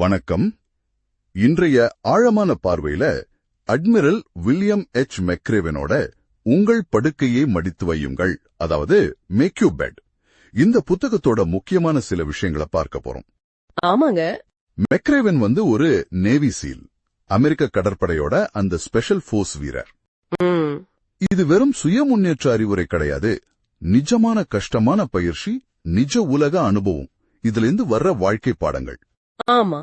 வணக்கம். இன்றைய ஆழமான பார்வையில அட்மிரல் வில்லியம் எச். மெக்ரேவனோட உங்கள் படுக்கையை மடித்து வையுங்கள். அதாவது மேக் யூ பெட் இந்த புத்தகத்தோட முக்கியமான சில விஷயங்களை பார்க்க போறோம். ஆமாங்க. மெக்ரேவன் வந்து ஒரு நேவி சீல் அமெரிக்க கடற்படையோட அந்த ஸ்பெஷல் ஃபோர்ஸ் வீரர். இது வெறும் சுய முன்னேற்ற அறிவுரை கிடையாது. நிஜமான கஷ்டமான பயிற்சி நிஜ உலக அனுபவம். இதுல இருந்து வர்ற வாழ்க்கை பாடங்கள். ஆமா.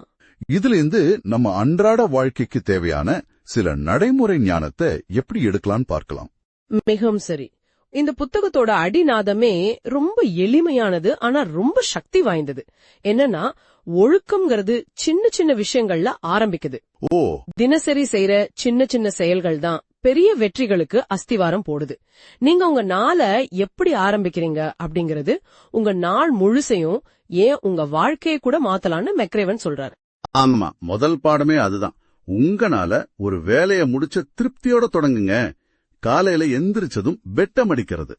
இதுல இருந்து நம்ம அன்றாட வாழ்க்கைக்கு தேவையான சில நடைமுறை ஞானத்தை எப்படி எடுக்கலாம்னு பார்க்கலாம். மிகவும் சரி. இந்த புத்தகத்தோட அடிநாதமே ரொம்ப எளிமையானது ஆனா ரொம்ப சக்தி வாய்ந்தது. என்னன்னா ஒழுக்கம்ங்கிறது சின்ன சின்ன விஷயங்கள்ல ஆரம்பிக்குது. ஓ. தினசரி செய்யற சின்ன சின்ன செயல்கள் தான் பெரிய வெற்றிகளுக்கு அஸ்திவாரம் போடுது. நீங்க உங்க நாளை எப்படி ஆரம்பிக்கிறீங்க அப்படிங்கறது உங்க நாள் முழுசையும் ஏன் உங்க வாழ்க்கையை கூட மாத்தலாம்னு மெக்ரேவன் சொல்றாரு. ஆமா முதல் பாடமே அதுதான். உங்கனால ஒரு வேலைய முடிச்ச திருப்தியோட தொடங்குங்க. காலையில எந்திரிச்சதும் வெட்டம் அடிக்கிறது.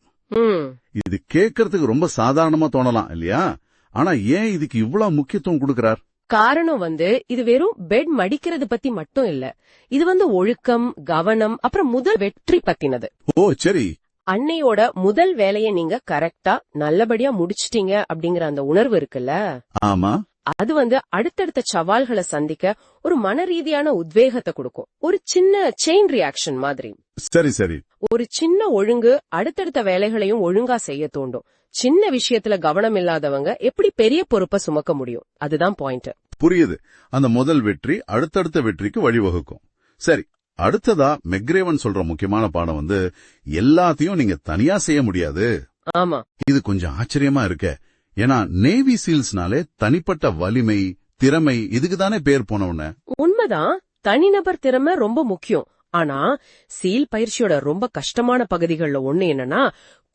இது கேட்கறதுக்கு ரொம்ப சாதாரணமா தோணலாம் இல்லையா? ஆனா ஏன் இதுக்கு இவ்வளவு முக்கியத்துவம் கொடுக்கறார்? காரணம் வந்து இது வெறும் பெட் மடிக்கிறது பத்தி மட்டும் இல்ல. இது வந்து ஒழுக்கம் கவனம் அப்புறம் முதல் வெற்றி பத்தினது. ஓ சரி. அன்னையோட முதல் வேலையை நீங்க கரெக்டா நல்லபடியா முடிச்சிட்டீங்க அப்படிங்கிற அந்த உணர்வு இருக்குல்ல? ஆமா. அது வந்து அடுத்தடுத்த சவால்களை சந்திக்க ஒரு மன ரீதியான உத்வேகத்தை கொடுக்கும். ஒரு சின்ன செயின் ரியாக்ஷன் மாதிரி. சரி சரி. ஒரு சின்ன ஒழுங்கு அடுத்தடுத்த வேலைகளையும் ஒழுங்கா செய்ய தூண்டும். சின்ன விஷயத்துல கவனம் இல்லாதவங்க எப்படி பெரிய பொறுப்பை சுமக்க முடியும்? அதுதான் பாயிண்ட் புரியுது. அந்த முதல் வெற்றி அடுத்தடுத்த வெற்றிக்கு வழிவகுக்கும். சரி அடுத்ததா மெக்ரேவன் சொல்ற முக்கியமான பாடம் வந்து எல்லாத்தையும் நீங்க தனியா செய்ய முடியாது. ஆமா. இது கொஞ்சம் ஆச்சரியமா இருக்க. ஏன்னா நேவி சீல்ஸ்னாலே தனிப்பட்ட வலிமை திறமை இதுக்கு தானே பேர் போனவன உண்மைதான் தனிநபர் திறமை ரொம்ப முக்கியம். ஆனா சீல் பயிற்சியோட ரொம்ப கஷ்டமான பகுதிகள்ல ஒண்ணு என்னன்னா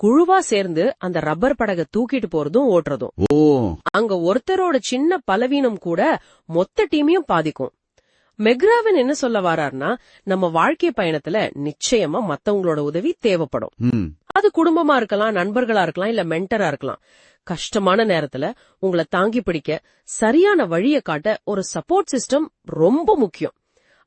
குழுவா சேர்ந்து அந்த ரப்பர் படகை தூக்கிட்டு போறதும் ஓட்டுறதும். ஓ. அங்க ஒருத்தரோட சின்ன பலவீனம் கூட மொத்த டீமையும் பாதிக்கும். மெக்ராவன் என்ன சொல்ல வரார்னா நம்ம வாழ்க்கை பயணத்துல நிச்சயமா மத்தவங்களோட உதவி தேவைப்படும். அது குடும்பமா இருக்கலாம் நண்பர்களா இருக்கலாம் இல்ல மென்டரா இருக்கலாம். கஷ்டமான நேரத்துல உங்களை தாங்கி பிடிக்க சரியான வழிய காட்ட ஒரு சப்போர்ட் சிஸ்டம் ரொம்ப முக்கியம்.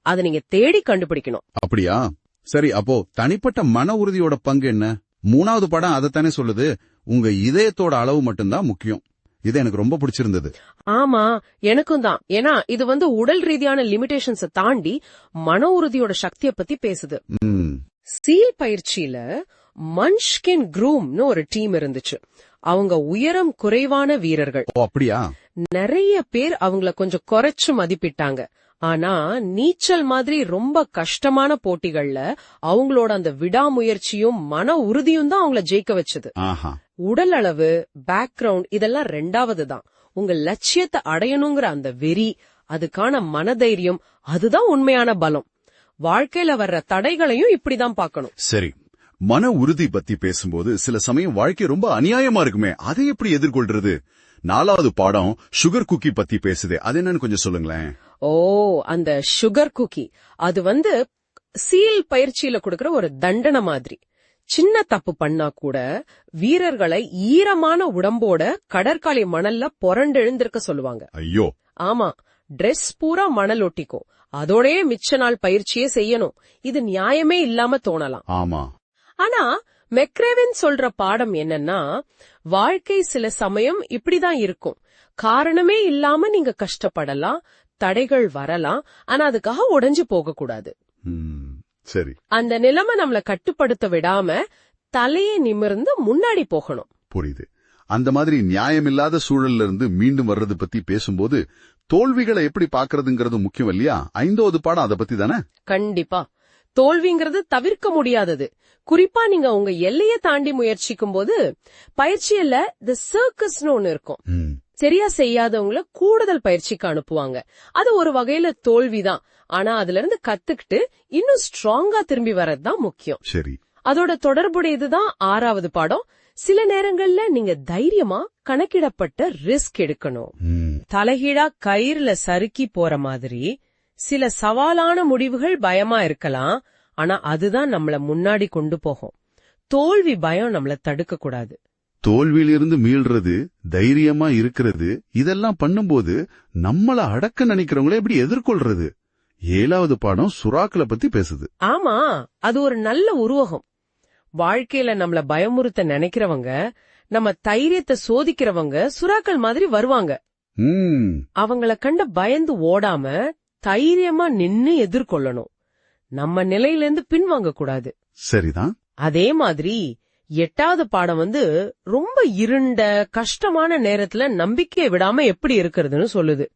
அதை நீங்க தேடி கண்டுபிடிக்கணும். அப்படியா? சரி அப்போ தனிப்பட்ட மன உறுதியோட பங்கு என்ன? மூணாவது படம் அதைத்தானே சொல்லுது. உங்க இதயத்தோட அளவு மட்டும்தான் முக்கியம். இது எனக்கு ரொம்ப பிடிச்சிருந்தது. ஆமா எனக்கும் தான். ஏன்னா இது வந்து உடல் ரீதியான லிமிடேஷன்ஸ தாண்டி மன உறுதியோட சக்திய பத்தி பேசுது. சீல் பயிற்சியில மன்ஷ்கின் க்ரூம்னு ஒரு டீம் இருந்துச்சு. அவங்க உயரம் குறைவான வீரர்கள். அப்படியா? நிறைய பேர் அவங்கள கொஞ்சம் குறைச்சு மதிப்பிட்டாங்க. ஆனா நீச்சல் மாதிரி ரொம்ப கஷ்டமான போட்டிகள்ல அவங்களோட அந்த விடாமுயற்சியும் மன உறுதியும் தான் அவங்கள ஜெயிக்க வச்சது. உடல் அளவு பேக்ரவுண்ட் இதெல்லாம் ரெண்டாவது தான். உங்க லட்சியத்தை அடையணுங்கிற அந்த வெறி அதுக்கான மனதைரியம் அதுதான் உண்மையான பலம். வாழ்க்கையில வர்ற தடைகளையும் இப்படிதான் பார்க்கணும். சரி. மன உறுதி பத்தி பேசும்போது சில சமயம் வாழ்க்கை ரொம்ப அநியாயமா இருக்குமே. அதை எப்படி எதிர்கொள்றது? நாலாவது பாடம் சுகர் குக்கி பத்தி பேசுதே. அது என்னன்னு கொஞ்சம் சொல்லுங்களேன். ஓ அந்த சுகர் குக்கி அது வந்து சீல் பயிற்சியில கொடுக்கற ஒரு தண்டனை மாதிரி. சின்ன தப்பு பண்ணா கூட வீரர்களை ஈரமான உடம்போட கடற்காலி மணல்ல புரண்டெழுந்திருக்க சொல்லுவாங்க. ஐயோ. ஆமா Dress பூரா மணல் ஒட்டிக்கும். அதோடயே மிச்ச நாள் பயிற்சியே செய்யணும். இது நியாயமே இல்லாம தோணலாம். ஆமா. ஆனா மெக்ரேவன் சொல்ற பாடம் என்னன்னா வாழ்க்கை சில சமயம் இப்படிதான் இருக்கும். காரணமே இல்லாம நீங்க கஷ்டப்படலாம் தடைகள் வரலாம் ஆனா அதுக்காக உடைஞ்சு போக கூடாது சரி. அந்த நிலைமை நம்மள கட்டுப்படுத்த விடாம தலையை நிமிர்ந்து முன்னாடி போகணும். புரியுது. அந்த மாதிரி நியாயமில்லாத சூழல்ல இருந்து மீண்டும் வர்றது பத்தி பேசும்போது தோல்விகளை எப்படி பாக்குறதுங்கிறது முக்கியம் இல்லையா? ஐந்தாவது பாடம் அதை பத்தி தானே? கண்டிப்பா. தோல்விங்கிறது தவிர்க்க முடியாதது. குறிப்பா நீங்க உங்க எல்லைய தாண்டி முயற்சிக்கும் போது பயிற்சியில தி சர்க்கஸ்னு ஒண்ணு இருக்கும். சரியா செய்யாதவங்கள கூடுதல் பயிற்சிக்கு அனுப்புவாங்க. அது ஒரு வகையில தோல்விதான். ஆனா அதுல இருந்து கத்துக்கிட்டு இன்னும் ஸ்ட்ராங்கா திரும்பி வர்றதுதான் முக்கியம். சரி. அதோட தொடர்புடையதுதான் ஆறாவது பாடம். சில நேரங்கள்ல நீங்க தைரியமா கணக்கிடப்பட்ட ரிஸ்க் எடுக்கணும். தலைகீழா கயிறுல சறுக்கி போற மாதிரி சில சவாலான முடிவுகள் பயமா இருக்கலாம். ஆனா அதுதான் நம்மள முன்னாடி கொண்டு போகும். தோல்வி பயம் நம்மள தடுக்க கூடாது. தோல்வியிலிருந்து மீள்றது தைரியமா இருக்கிறது இதெல்லாம் பண்ணும்போது நம்மள அடக்க நினைக்கிறவங்கள எப்படி எதிர்கொள்றது? ஏழாவது பாடம் சுறாக்களை பத்தி பேசுது. ஆமா அது ஒரு நல்ல உருவகம். வாழ்க்கையில நம்மள பயமுறுத்த நினைக்கிறவங்க நம்ம தைரியத்தை சோதிக்கிறவங்க சுறாக்கள் மாதிரி வருவாங்க. அவங்கள கண்ட பயந்து ஓடாம தைரியமா நின்னு எதிர்கொள்ளணும். நம்ம நிலையிலேருந்து பின்வாங்க கூடாது சரிதான். அதே மாதிரி எட்டாவது பாடம் வந்து ரொம்ப இருண்ட கஷ்டமான நேரத்துல நம்பிக்கையை விடாம எப்படி இருக்கிறதுன்னு சொல்லுது.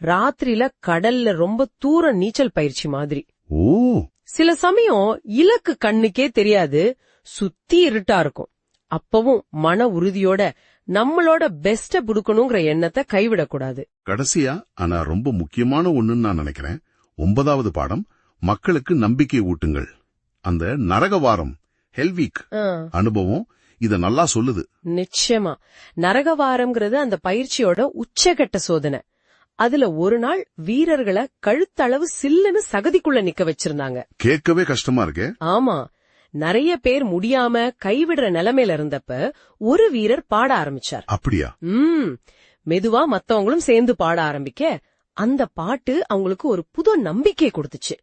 ராத்திரியில கடல்ல ரொம்ப தூர நீச்சல் பயிற்சி மாதிரி. ஓ. சில சமயம் இலக்கு கண்ணுக்கே தெரியாது சுத்தி இருட்டா இருக்கும். அப்பவும் மன உறுதியோட நம்மளோட பெஸ்ட புடுக்கணுங்கிற எண்ணத்தை கைவிடக்கூடாது. கடைசியா ஆனா ரொம்ப முக்கியமான ஒண்ணுன்னு நான் நினைக்கிறேன். ஒன்பதாவது பாடம் மக்களுக்கு நம்பிக்கை ஊட்டுங்கள். அந்த நரகவாரம் ஹெல்வீக் ஆ, அனுபவம் இத நல்லா சொல்லுது. நிச்சயமா. நரகவாரம்ங்கிறது அந்த பயிற்சியோட உச்சகட்ட சோதனை. அதுல ஒரு நாள் வீரர்களை கழுத்தளவு சில்லுன்னு சகதிக்குள்ள நிக்க வச்சிருந்தாங்க. கேட்கவே கஷ்டமா இருக்கே? ஆமா. நிறைய பேர் முடியாம கைவிடுற நிலைமையில இருந்தப்ப ஒரு வீரர் பாட ஆரம்பிச்சார். அப்படியா? ம். மெதுவா மத்தவங்களும் சேர்ந்து பாட ஆரம்பிக்க அந்த பாட்டு அவங்களுக்கு ஒரு புது நம்பிக்கை கொடுத்துச்சு.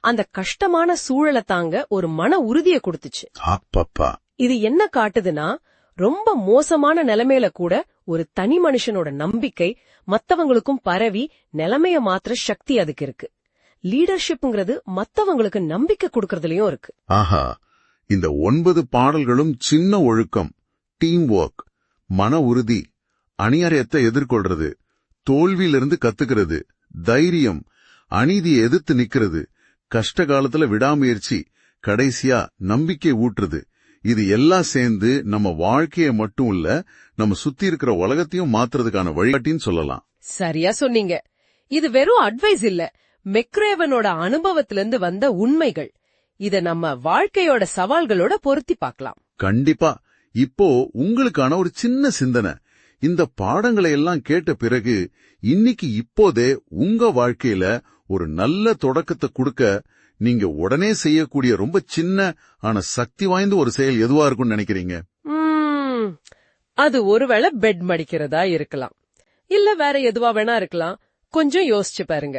அந்த கஷ்டமான சூழலை தாங்க ஒரு மன உறுதியை கொடுத்துச்சு. இது என்ன காட்டுதுன்னா ரொம்ப மோசமான நிலைமையில கூட ஒரு தனி மனுஷனோட நம்பிக்கை மத்தவங்களுக்கும் பரவி நிலைமைய மாத்துற சக்தி அதுக்கு இருக்கு. லீடர்ஷிப்ங்கிறது மத்தவங்களுக்கு நம்பிக்கை கொடுக்கறதுலயும் இருக்கு. ஆஹா. இந்த ஒன்பது பாடல்களும் சின்ன ஒழுக்கம் டீம் ஒர்க் மன உறுதி அணியறையத்தை எதிர்கொள்றது தோல்வியிலிருந்து கத்துக்கிறது தைரியம் அநீதியை எதிர்த்து நிக்கிறது கஷ்ட காலத்துல விடாமுயற்சி கடைசியா நம்பிக்கை ஊட்டுறது. இது எல்லாம் சேர்ந்து நம்ம வாழ்க்கைய மட்டும் இல்ல நம்ம சுத்தி இருக்கிற உலகத்தையும் மாத்துறதுக்கான வழிகாட்டின்னு சொல்லலாம். சரியா சொன்னீங்க. இது வெறும் அட்வைஸ் இல்ல. மெக்ரேவனோட அனுபவத்திலிருந்து வந்த உண்மைகள். இத நம்ம வாழ்க்கையோட சவால்களோட பொருத்தி பார்க்கலாம். கண்டிப்பா. இப்போ உங்களுக்கான ஒரு சின்ன சிந்தனை. இந்த பாடங்களை எல்லாம் கேட்ட பிறகு இன்னைக்கு இப்போதே உங்க வாழ்க்கையில ஒரு நல்ல தொடக்கத்தை கொடுக்க நீங்க உடனே செய்யக்கூடிய ரொம்ப சின்ன ஆனா சக்தி வாய்ந்த ஒரு செயல் எதுவா இருக்கும்னு நினைக்கிறீங்க? அது ஒருவேளை பெட் மடிக்கிறதா இருக்கலாம். இல்ல வேற எதுவா வேணா இருக்கலாம். கொஞ்சம் யோசிச்சு பாருங்க.